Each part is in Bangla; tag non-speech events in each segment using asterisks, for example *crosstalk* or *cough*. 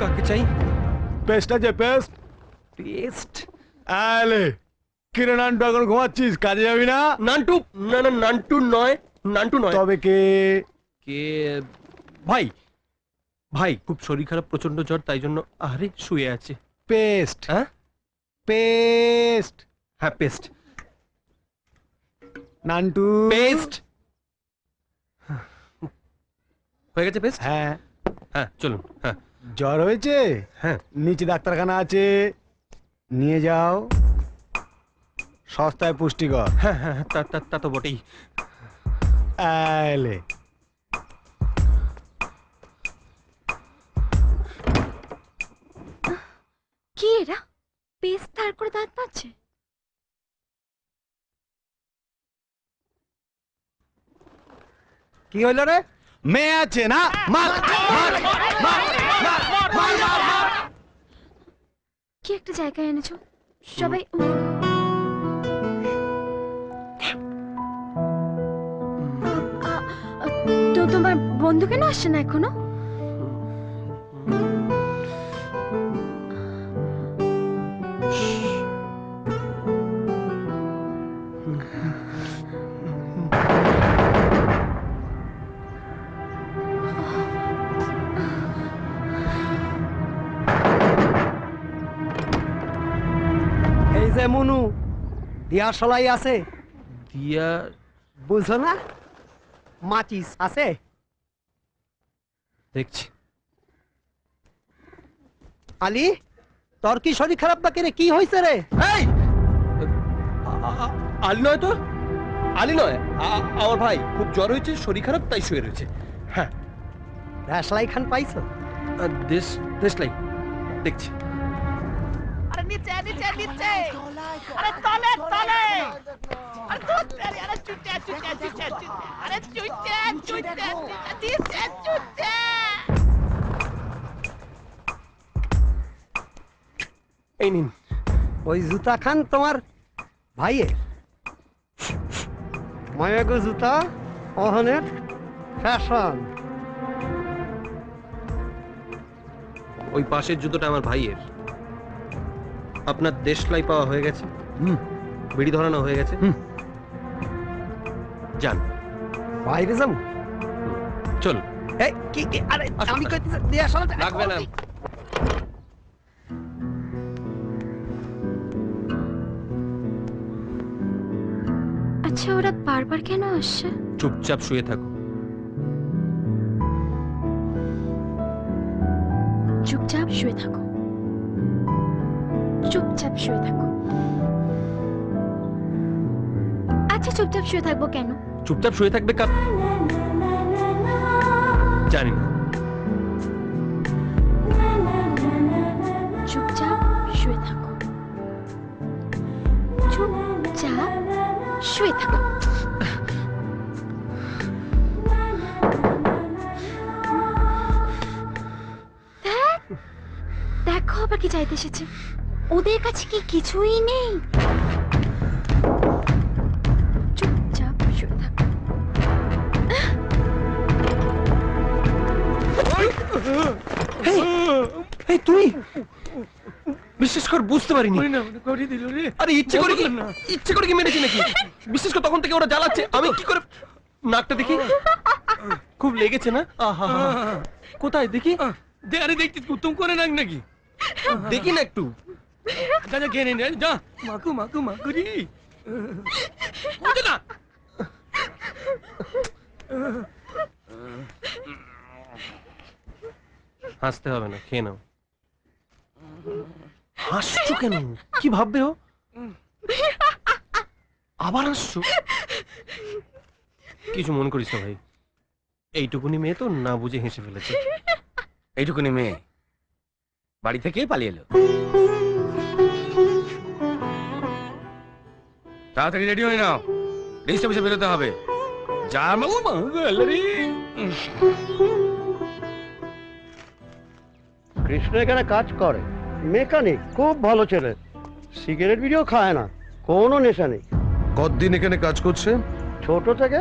কাকে চাই? পেস্ট আছে পেস্ট পেস্ট আলে কিরে নান্টু এখন ঘুমাচ্ছিস? কাজে যাবি না? নান্টু? না না নান্টু নয় নান্টু নয়। তবে কে? কে? ভাই ভাই খুব শরীর খারাপ প্রচণ্ড জ্বর তাই জন্য আরে শুয়ে আছে। পেস্ট হ্যাঁ? পেস্ট হ্যাঁ পেস্ট নান্টু। পেস্ট হয়ে। গেছে পেস্ট হ্যাঁ। হ্যাঁ চলুন হ্যাঁ। জ্বর হয়েছে? হ্যাঁ। নিচে ডাক্তারখানা আছে। নিয়ে যাও। সস্তায় পুষ্টিকর। হ্যাঁ হ্যাঁ হ্যাঁ, তা তা- তা তো বটেই। আলে। কি এরা? পেস্ট তার করে দাঁত পাচ্ছে? কি হইল রে? মেয়ে আছে না? মার মার মার। কি একটা জায়গায় এনেছো? সবাই তো তোমার বন্ধু কেন আসছে না এখনও? দিয়ার সলাই আছে? দিয়া বুঝো না? মাচিস আছে? দেখছি। আলি তোর কি শরীর খারাপ বা কেনে কি হয়েছে রে? এই! আ- আ- আ- আলি নয় তো? আলি নয়? আমার ভাই খুব জ্বর হয়েছে শরীর খারাপ তাই শুয়ে রয়েছে। হ্যাঁ। রাসলাই খান পাইছো? দেশ দেশলাই। দেখছি। আরে নিচে নিচে নিচে! আরে তলে তলে! আরে আরে চুটে চুটে চুটে আরে চুটে চুটে চুটে চুটে এই নিন। ওই জুতা খান তোমার ভাইয়ের। মায়াগো জুতা অহনের ফ্যাশন। ওই পাশের জুতোটা আমার ভাইয়ের। আপনার দেশলাই পাওয়া হয়ে গেছে। বিড়ি ধরানো হয়ে গেছে। যান। বাইরে যাব? চল এই কি কি আরে আমি আসুন। দিয়া সলাই লাগবে না। আচ্ছা ওরা বারবার কেন আসছে? চুপচাপ শুয়ে থাকো। চুপচাপ শুয়ে থাকো। চুপচাপ শুয়ে থাকো। চুপচাপ শুয়ে থাকব কেন? চুপচাপ শুয়ে থাকবে কাপ জানি না। চুপচাপ শুয়ে থাকো। চুপচাপ শুয়ে থাকো। দেখো আবার কি চাইতে এসেছে। ওদের কাছে কি কিছুই নেই। এই তুই? বিশেষ করে বুঝতে পারিনি। আরে ইচ্ছে করে কি ইচ্ছে করে কি মেরেছি নাকি? বিশেষ করে তখন থেকে ওরা জ্বালাচ্ছে। আমি কি করে নাকটা দেখি। খুব লেগেছে না? আহা কোথায় দেখি? আরে দেখছিস কুতুম করে নাক নাকি? দেখি না একটু। যা যা খেয়ে নে যা। মাকু মাকু মাকুরি বুঝো না হাসতে হবে না, খেয়ে নাও। হাসছো কেন? কি ভাববে ও? আবার হাসছো? কিছু মনে করিস না ভাই। এইটুকুনি মেয়ে তো না বুঝে হেসে ফেলেছে। এইটুকুনি মেয়ে? বাড়ি থেকে পালিয়ে এলো? তাড়াতাড়ি রেডি হয়ে নাও। রেজিস্ট অফিসে বেরোতে হবে। যা মাগু মাগু কৃষ্ণ এখানে কাজ করে। মেকানিক খুব ভালো ছেলে। সিগারেট বিড়িও খায় না কোনো নেশা নেই। কতদিন এখানে কাজ করছে? ছোট থেকে।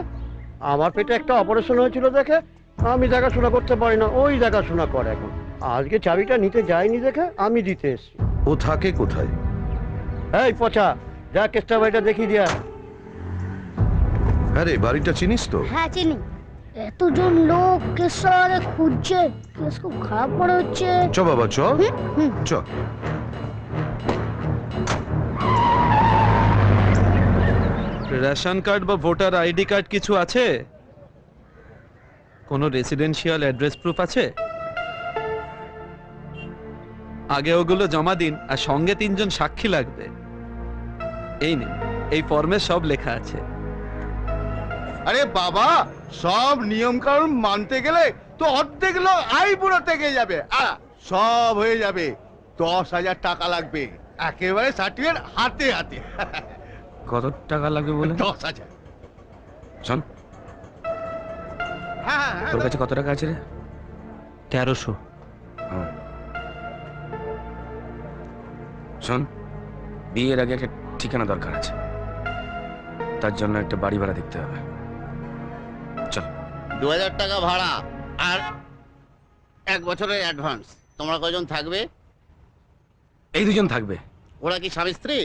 আমার পেটে একটা অপারেশন হয়েছিল দেখে আমি দেখাশোনা করতে পারি না ওই দেখাশোনা করে এখন। আজকে চাবিটা নিতে যায়নি দেখে আমি দিতে এসছি। ও থাকে কোথায়? এই পচা যা কেসটা বাড়িটা দেখিয়ে দিয়া। আরে বাড়িটা চিনিস তো? হ্যাঁ চিনি। এতজন লোক কেস খুঁজছে কেস খুব খারাপ মনে হচ্ছে। চ বাবা চ। হুম, হুম। চ। রেশন কার্ড বা ভোটার আইডি কার্ড কিছু আছে? কোনো রেসিডেন্সিয়াল অ্যাড্রেস প্রুফ আছে? আগে ওগুলো জমা দিন আর সঙ্গে তিনজন সাক্ষী লাগবে। এই নিন এই ফর্মে সব লেখা আছে। আরে বাবা সব নিয়ম কানুন মানতে গেলে তো অর্ধেক লোক আই পুরো থেকে যাবে। আ, সব হয়ে যাবে। দশ হাজার টাকা লাগবে। একেবারে সার্টিফিকেট হাতে হাতে। কত টাকা লাগবে বলে? দশ হাজার। শোন। হ্যাঁ হ্যাঁ, হ্যাঁ তোর কাছে কত টাকা আছে রে? তেরোশো। শোন বিয়ের আগে একটা ঠিকানা দরকার আছে। তার জন্য একটা বাড়ি ভাড়া দেখতে হবে। চল দু হাজার টাকা ভাড়া আর এক বছরের অ্যাডভান্স তোমরা কয়জন থাকবে? এই দুজন থাকবে। ওরা কি স্বামী স্ত্রী?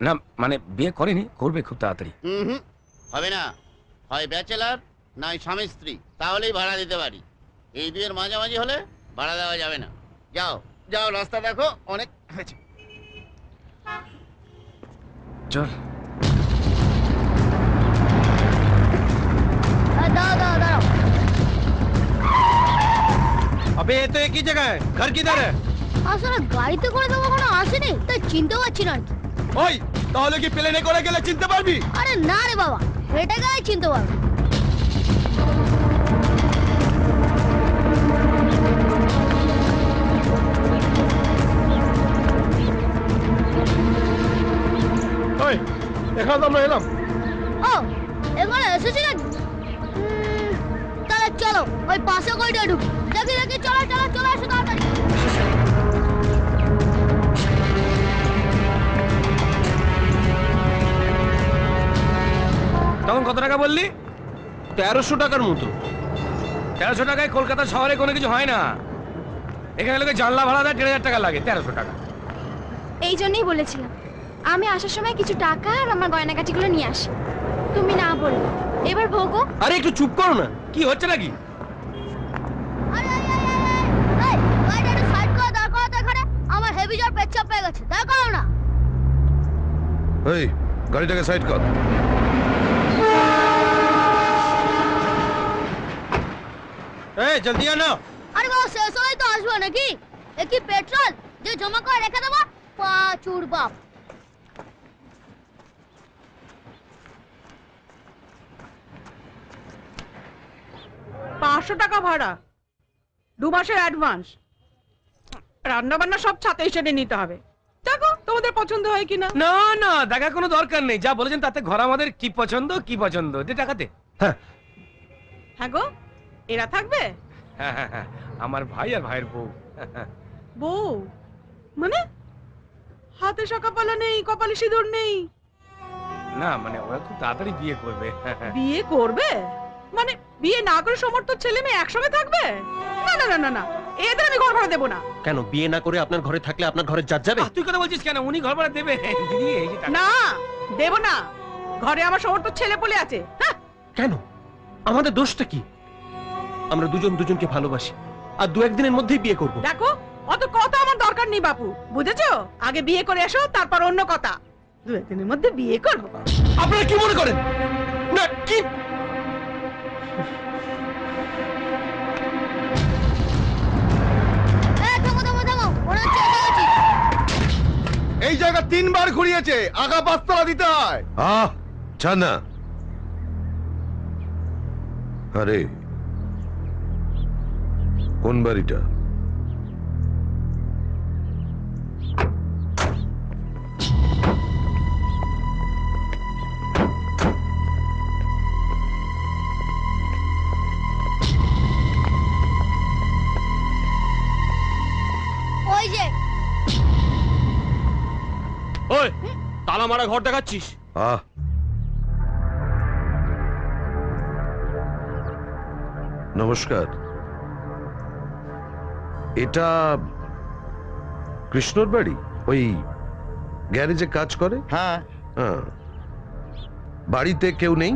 না মানে বিয়ে করেনি করবে খুব তাড়াতাড়ি। হুম হবে না। হয় ব্যাচেলার নয় স্বামী স্ত্রী। তাহলেই ভাড়া দিতে পারি। এই দুয়ের মাঝামাঝি হলে ভাড়া দেওয়া যাবে না। যাও যাও রাস্তা দেখো অনেক হয়েছে। চল। আবে এ তো একই জায়গায় ঘর কিধার হ্যায় আসলে গাড়িতে করে তো কখনো আসেনি তাই চিনতে পারছি না ওই তাহলে কি প্লেনে করে গেলে চিনতে পারবি আরে না রে বাবা হেঁটে গায়ে চিনতে পারব এখানে আমরা এলাম ও এখানে এসেছি না চলো ওই পাশে কইটা ঢুকি? দেখি দেখি চলো চলো চলো আসো তাড়াতাড়ি। তখন কত টাকা বললি? তেরোশো টাকার মতো। তেরোশো টাকায় কলকাতা শহরে কোনো কিছু হয় না। এখানে লোকে জানলা ভাড়া দেয় দেড় হাজার টাকা লাগে তেরোশো টাকা। এই জন্যই বলেছিলাম। আমি আসার সময় কিছু টাকা আর আমার গয়নাগাটিগুলো নিয়ে আসি। তুমি না বললে। এবার ভোগো। আরে একটু চুপ করো না। কি হচ্ছে নাকি আমার হেভি জ্বর পেচ্ছাপ পেয়ে গেছে দেখাও না এই গাড়িটাকে সাইড কর এই জলদি আনো আরে বাবা শেষ হলেই তো আসবো নাকি এ কি পেট্রোল যে জমা করে রেখে দেবো পাচুর বাপ পাঁচশো টাকা ভাড়া। দু মাসের অ্যাডভান্স রান্না বান্না সব ছাতে হিসেবে নিতে হবে। দেখো তোমাদের পছন্দ হয় কিনা? না না দেখা কোনো দরকার নেই। যা বলেছেন তাতে ঘর আমাদের কি পছন্দ কি পছন্দ? যে টাকাতে হ্যাঁ গো এরা থাকবে? হ্যাঁ হ্যাঁ হ্যাঁ আমার ভাই আর ভাইয়ের বউ। বউ? মানে? হাতে শাখা পালা নেই কপালে সিঁদুর নেই। না মানে ওরা খুব তাড়াতাড়ি বিয়ে করবে। বিয়ে করবে? মানে বিয়ে না করে সমর্থ ছেলে মেয়ে একসঙ্গে থাকবে? না না না না না। এদের আমি ঘর ভাড়া দেবো না। কেন বিয়ে না করে আপনার ঘরে থাকলে আপনার ঘরে যাত যাবে? তুই কথা বলছিস কেন? উনি ঘর ভাড়া দেবে। দিদি এই যে টাকা- না দেবো না। ঘরে আমার সমর্থ ছেলে পলে আছে। হ্যাঁ। কেন? আমাদের দোষটা কি? আমরা দুজন দুজনকে ভালোবাসি। আর দু একদিনের মধ্যেই বিয়ে করব। দেখো অত কথা আমার দরকার নেই বাপু। বুঝেছ? আগে বিয়ে করে এসো তারপর অন্য কথা। দু একদিনের মধ্যে বিয়ে করব। আপনারা কি মনে করেন? না কি এই জায়গা তিনবার ঘুরিয়েছে। আগা পাঁচতলা দিতে হয়। আহ আরে কোন বাড়িটা? মারা ঘর দেখাচ্ছিস? আহ। নমস্কার। এটা কৃষ্ণর বাড়ি? ওই গ্যারেজে কাজ করে? হ্যাঁ। হ্যাঁ। বাড়িতে কেউ নেই?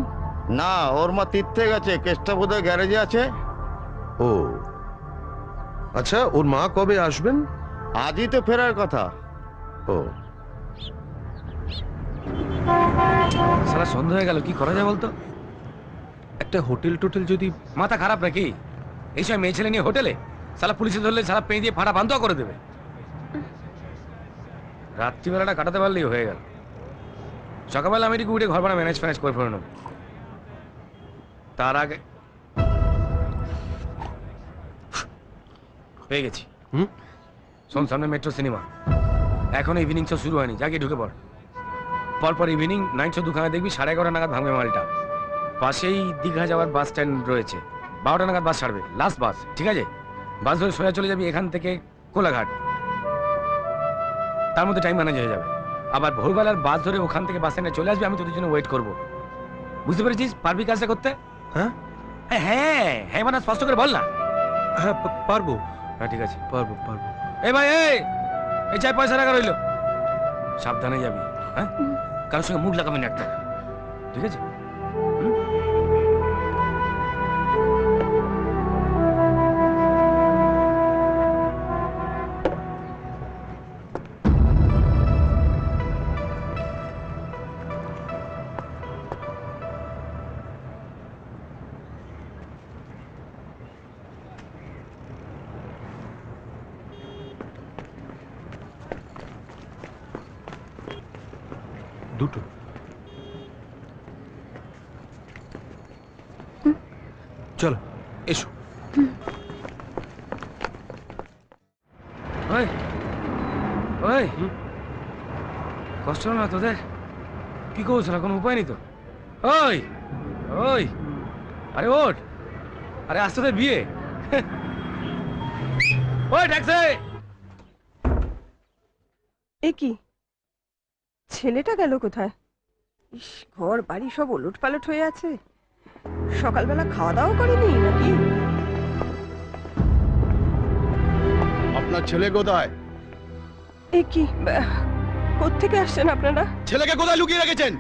না ওর মা তীর্থে গেছে কেসটা বোধহয় গ্যারেজে আছে। ও। আচ্ছা ওর মা কবে আসবেন? আজই তো ফেরার কথা। ও। সারা সন্ধ্যা হয়ে গেল কি করা যায় বলতো? একটা হোটেল টোটেল যদি মাথা খারাপ নাকি? এই সময় মেয়ে ছেলে নিয়ে হোটেলে? সালা পুলিশে ধরলে সারা পেঁ দিয়ে ফাটা বান্ধ করে দেবে। রাত্রিবেলাটা কাটাতে পারলেই হয়ে গেল। সকালবেলা আমি একটু উঠে ঘর ভাড়া ম্যানেজ ফ্যানেজ করে ফেলে নেব। তার আগে পেয়ে গেছি। হুম? শোন সামনে মেট্রো সিনেমা। এখন ইভিনিং শো শুরু হয়নি। যাকে ঢুকে পড়। পরপর ইভিনিং নাইট শো দুখানে দেখবি সাড়ে এগারোটা নাগাদ ভাঙবে মালটা। পাশেই দীঘা যাওয়ার বাস স্ট্যান্ড রয়েছে। বারোটা নাগাদ বাস ছাড়বে। লাস্ট বাস ঠিক আছে? বাস ধরে সোজা চলে যাবি এখান থেকে কোলাঘাট। তার মধ্যে টাইম ম্যানেজ হয়ে যাবে। আবার ভোরবেলার বাস ধরে ওখান থেকে বাস স্ট্যান্ডে চলে আসবি আমি তোদের জন্য ওয়েট করব। বুঝতে পেরেছিস? পারবি কাজটা করতে? হ্যাঁ? হ্যাঁ হ্যাঁ হ্যাঁ মানে স্পষ্ট করে বল না। হ্যাঁ পারব। হ্যাঁ ঠিক আছে। পারব পারব। এই ভাই এই! এই চাই পয়সা রাখা রইল। সাবধানে যাবি। হ্যাঁ? কারোর সঙ্গে মুখ লাগাবেন একটা। ঠিক আছে চলো এসো। ওই ওই। কষ্ট না তোদের? কি করছ না কোনো উপায় নেই তো? ওই ওই। আরে ওঠ। আরে আজ তোদের বিয়ে। ওই ট্যাক্সি। এ কি? ছেলেটা গেল কোথায়? ইস ঘর বাড়ি সব ওলট পালট হয়ে আছে। সকালবেলা খাওয়া দাওয়া করেনি নাকি? আপনার ছেলে কোথায়? এ কি কোত্থেকে আসছেন আপনারা? ছেলেকে কোথায় লুকিয়ে রেখেছেন?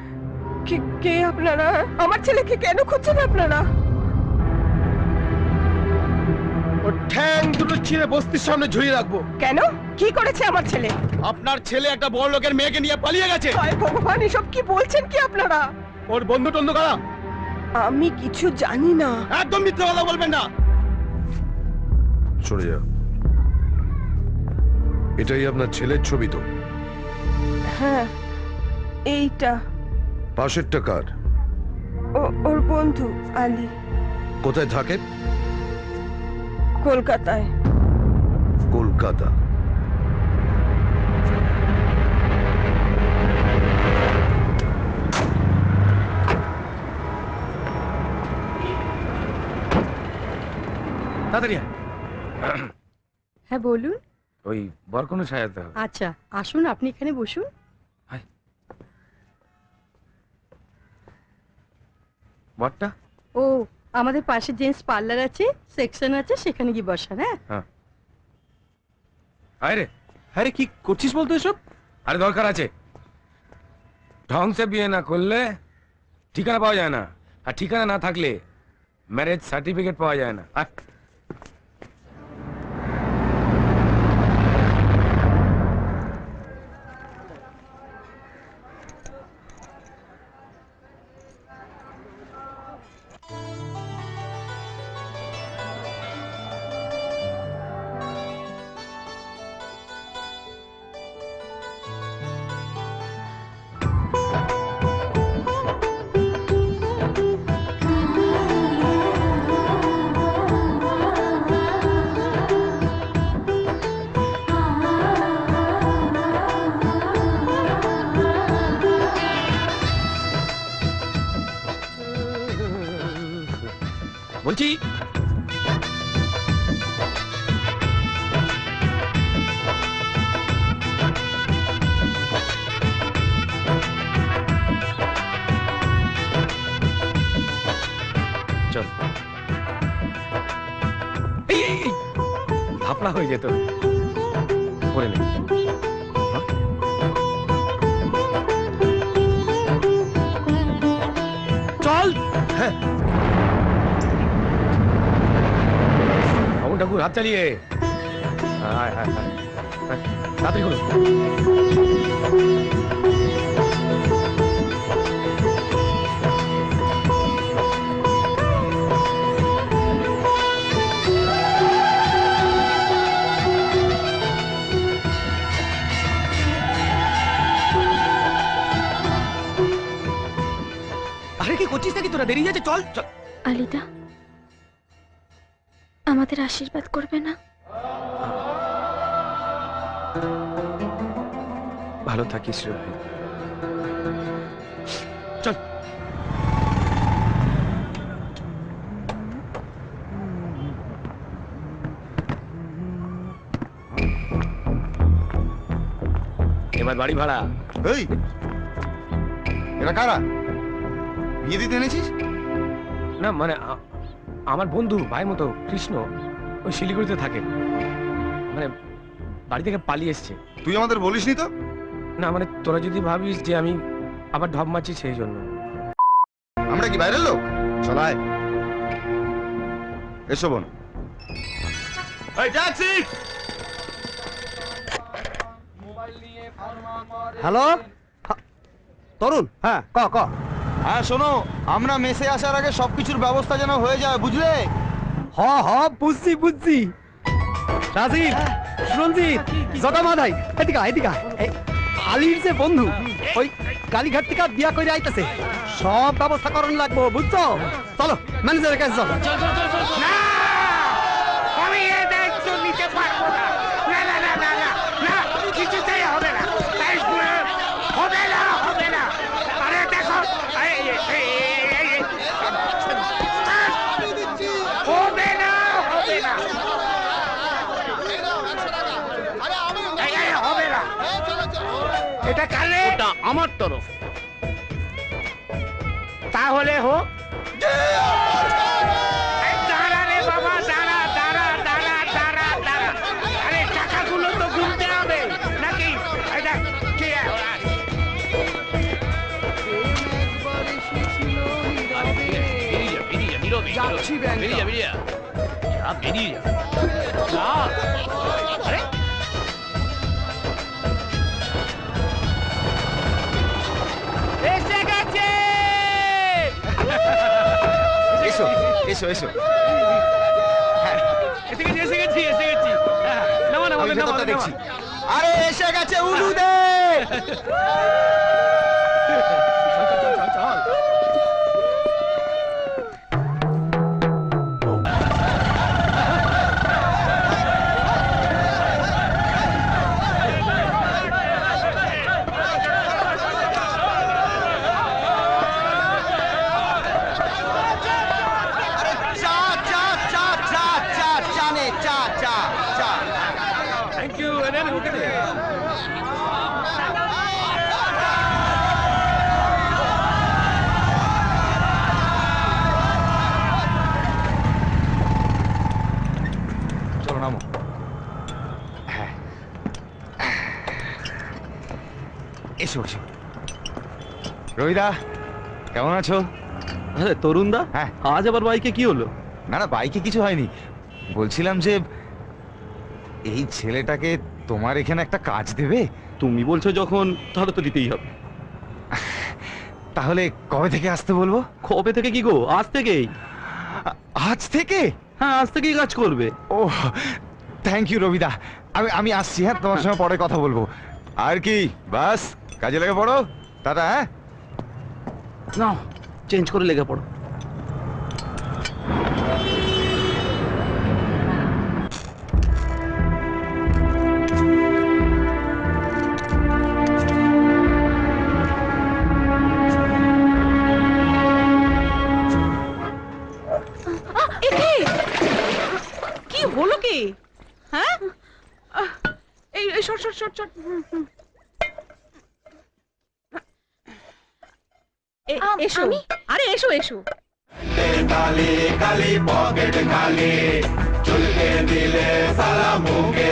কে কে আপনারা? আমার ছেলেকে কেন খুঁজছেন আপনারা? ও ঠ্যাং দুটো ছিঁড়ে বস্তির সামনে ঝুলিয়ে রাখব। কেন? কি করেছে আমার ছেলে? আপনার ছেলে একটা বড় লোকের মেয়েকে নিয়ে পালিয়ে গেছে। ভগবান এসব কি বলছেন কি আপনারা? ওর বন্ধু টন্ধু কারা? আমি কিছু জানি না। একদম মিথ্যে কথা বলবেন না। সরে যাও। এটাই আপনার ছেলের ছবি তো। হ্যাঁ এইটা। পাশেরটা কার? ও- ওর বন্ধু আলী। কোথায় থাকেন কলকাতায়। কলকাতা। তাড়াতাড়ি আয়। হ্যাঁ বলুন। ওই বর কোনো সাজাতে হবে। আচ্ছা আসুন আপনি এখানে বসুন। বরটা? ও আমাদের পাশে জেন্টস পার্লার আছে সেকশন আছে সেখানে গিয়ে বসান হ্যাঁ? আয় রে হ্যাঁ রে কি করছিস বলতো এসব? আরে দরকার আছে। ঢং সে বিয়ে না করলে ঠিকানা পাওয়া যায় না। আর ঠিকানা না থাকলে ম্যারেজ সার্টিফিকেট পাওয়া যায় না। আয়। করে নে হ্যাঁ? চল হ্যাঁ ঠাকুর ঠাকুর হাত চালিয়ে হায় হায় হায় হায়, তাড়াতাড়ি করো আরে কি তোরা দেরি যাচ্ছে চল চল। আলিদা আমাদের আশীর্বাদ করবে না? ভালো থাকিস রবি চল। এবার বাড়ি ভাড়া। এই এরা কারা? বিয়ে দিতে এনেছিস? না মানে আমার বন্ধু ভাই মতো কৃষ্ণ ওই শিলিগুড়িতে থাকে। মানে বাড়ি থেকে পালিয়ে এসছে। তুই আমাদের বলিসনি তো? না মানে তোরা যদি ভাবিস যে আমি আবার ঢপ মারছি সেই জন্য। আমরা কি বাইরের লোক? চলায় এসো বোন। হ্যালো? তরুণ। হ্যাঁ ক ক। হ্যাঁ শোনো আমরা মেসে আসার আগে সবকিছুর ব্যবস্থা যেন হয়ে যায় বুঝলে? হ হ বুঝছি বুঝছি। রাজীব সুরঞ্জিত জগা মাধাই এদিকা এদিকা আলির যে বন্ধু ওই কালীঘাট থেকে বিয়া করে আইতাছে। সব ব্যবস্থা করণ লাগবো বুঝছ? চলো ম্যানেজারের কাছে চলো। আমি এই দায়িত্ব নিতে পারব না। না না না না না না কিছুতেই হবে না। এটা কালে ওটা আমার তরফ। তাহলে হোক। দাঁড়া রে বাবা দাঁড়া দাঁড়া দাঁড়া দাঁড়া দাঁড়া। আরে টাকাগুলো তো গুনতে হবে। নাকি? এই দেখ, কি? এসে এসো এসো। এসো এসে গেছি এসে গেছি এসে গেছি। নামো নামো নামো দেখছি। আরে এসে গেছে উলুদে! *laughs* চা এসো এসো। রবিদা কেমন আছো? আরে তরুণ দা হ্যাঁ। আজ আবার বাইকে কি হলো? না না বাইকে কিছু হয়নি। বলছিলাম যে এই ছেলেটাকে তোমার এখানে একটা কাজ দেবে? তুমি বলছো যখন তাহলে তো দিতেই হবে। তাহলে কবে থেকে আসতে বলব? কবে থেকে কি গো? আজ থেকেই। আজ থেকে? হ্যাঁ আজ থেকেই কাজ করবে। ও থ্যাংক ইউ রবিদা আমি আমি আসছি হ্যাঁ তোমার সঙ্গে পরে কথা বলব। আর কি বাস? কাজে লেগে পড়ো। টাটা হ্যাঁ? না চেঞ্জ করে লেগে পড়ো। কি হলো কি? হ্যাঁ? আহ, এই এই শট শট শট শট। এসো। আরে এসো এসো। কালে কালে পকেট কালে চুলকে দিলে সালা মুখে